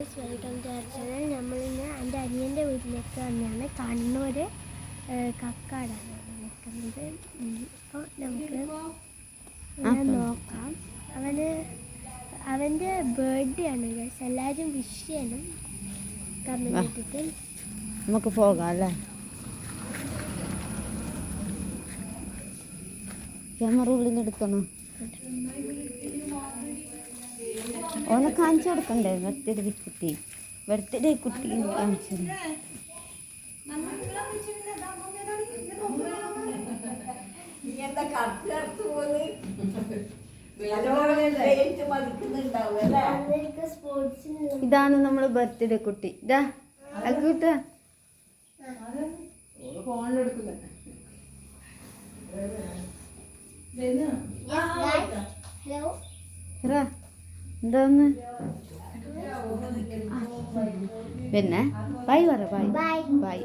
Welcome to channel നമ്മളിന്ന് എന്റെ അനിയന്റെ വീട്ടിലേക്ക് വന്നാണ് കണ്ണൂർ കക്കാടാണ് നിൽക്കുന്നത് ഇപ്പോൾ നമുക്ക് ഇങ്ങനെ നോക്കാം. അവന് അവന്റെ ബർത്ത്ഡേ ആണ് ഗസ് എല്ലാവരും വിഷ് ചെയ്യണം. കമന്റ് ഇട്ടിട്ട്. നമുക്ക് പോകാം അല്ലേ? ക്യാമറ ഉള്ളിൽ എടുക്കണം ഓനെ കാണിച്ചു കൊടുക്കണ്ടേ? ബർത്ത്ഡേ കുട്ടി ബർത്ത്ഡേ കുട്ടി കാണിച്ചു ഇതാണ് നമ്മൾ ബർത്ത്ഡേ കുട്ടി. ഇതാ കൂട്ടാ ഹലോ എന്താന്ന്? പിന്നെ ബൈ പറ ബൈ ബൈ ബൈ